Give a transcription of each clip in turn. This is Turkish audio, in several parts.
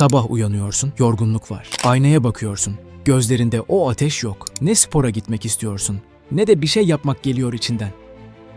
Sabah uyanıyorsun, yorgunluk var. Aynaya bakıyorsun. Gözlerinde o ateş yok. Ne spora gitmek istiyorsun, ne de bir şey yapmak geliyor içinden.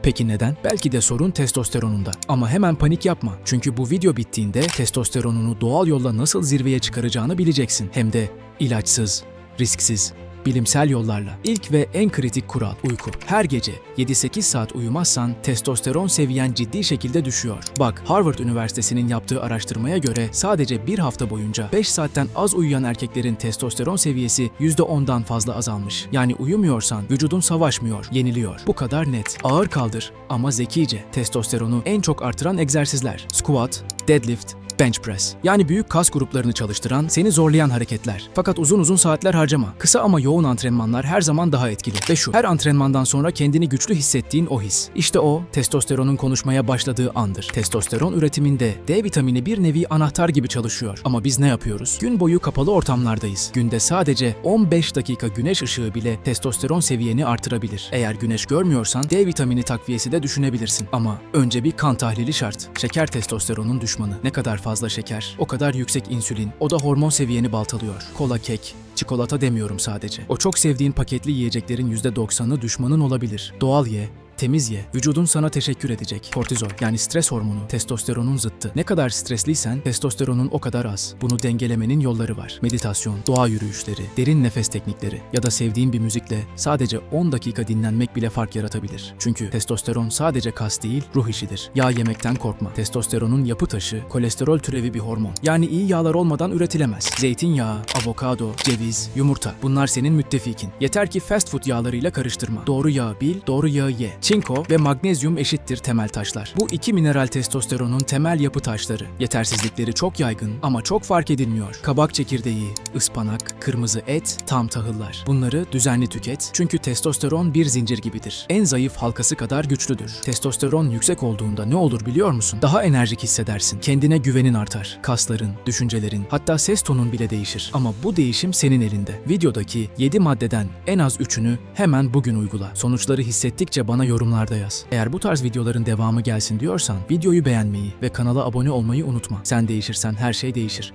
Peki neden? Belki de sorun testosteronunda. Ama hemen panik yapma. Çünkü bu video bittiğinde testosteronunu doğal yolla nasıl zirveye çıkaracağını bileceksin. Hem de ilaçsız, risksiz, bilimsel yollarla. İlk ve en kritik kural uyku. Her gece 7-8 saat uyumazsan testosteron seviyen ciddi şekilde düşüyor. Bak Harvard Üniversitesi'nin yaptığı araştırmaya göre sadece bir hafta boyunca 5 saatten az uyuyan erkeklerin testosteron seviyesi %10'dan fazla azalmış. Yani uyumuyorsan vücudun savaşmıyor, yeniliyor. Bu kadar net. Ağır kaldır ama zekice. Testosteronu en çok artıran egzersizler. Squat, deadlift, Bench press. Yani büyük kas gruplarını çalıştıran, seni zorlayan hareketler. Fakat uzun uzun saatler harcama. Kısa ama yoğun antrenmanlar her zaman daha etkili. Ve şu, her antrenmandan sonra kendini güçlü hissettiğin o his. İşte o, testosteronun konuşmaya başladığı andır. Testosteron üretiminde D vitamini bir nevi anahtar gibi çalışıyor. Ama biz ne yapıyoruz? Gün boyu kapalı ortamlardayız. Günde sadece 15 dakika güneş ışığı bile testosteron seviyeni artırabilir. Eğer güneş görmüyorsan D vitamini takviyesi de düşünebilirsin. Ama önce bir kan tahlili şart. Şeker testosteronun düşmanı. Ne kadar fazla şeker, o kadar yüksek insülin, o da hormon seviyeni baltalıyor. Kola, kek, çikolata demiyorum sadece. O çok sevdiğin paketli yiyeceklerin %90'ı düşmanın olabilir. Doğal ye, Temiz ye. Vücudun sana teşekkür edecek. Kortizol yani stres hormonu testosteronun zıttı. Ne kadar stresliysen testosteronun o kadar az. Bunu dengelemenin yolları var. Meditasyon, doğa yürüyüşleri, derin nefes teknikleri ya da sevdiğin bir müzikle sadece 10 dakika dinlenmek bile fark yaratabilir. Çünkü testosteron sadece kas değil, ruh işidir. Yağ yemekten korkma. Testosteronun yapı taşı, kolesterol türevi bir hormon. Yani iyi yağlar olmadan üretilemez. Zeytinyağı, avokado, ceviz, yumurta. Bunlar senin müttefikin. Yeter ki fast food yağlarıyla karıştırma. Doğru yağı bil, doğru yağı ye. Çinko ve magnezyum eşittir temel taşlar. Bu iki mineral testosteronun temel yapı taşları. Yetersizlikleri çok yaygın ama çok fark edilmiyor. Kabak çekirdeği, ıspanak, kırmızı et, tam tahıllar. Bunları düzenli tüket çünkü testosteron bir zincir gibidir. En zayıf halkası kadar güçlüdür. Testosteron yüksek olduğunda ne olur biliyor musun? Daha enerjik hissedersin. Kendine güvenin artar. Kasların, düşüncelerin, hatta ses tonun bile değişir. Ama bu değişim senin elinde. Videodaki 7 maddeden en az 3'ünü hemen bugün uygula. Sonuçları hissettikçe bana yorumlarda yaz. Eğer bu tarz videoların devamı gelsin diyorsan videoyu beğenmeyi ve kanala abone olmayı unutma. Sen değişirsen her şey değişir.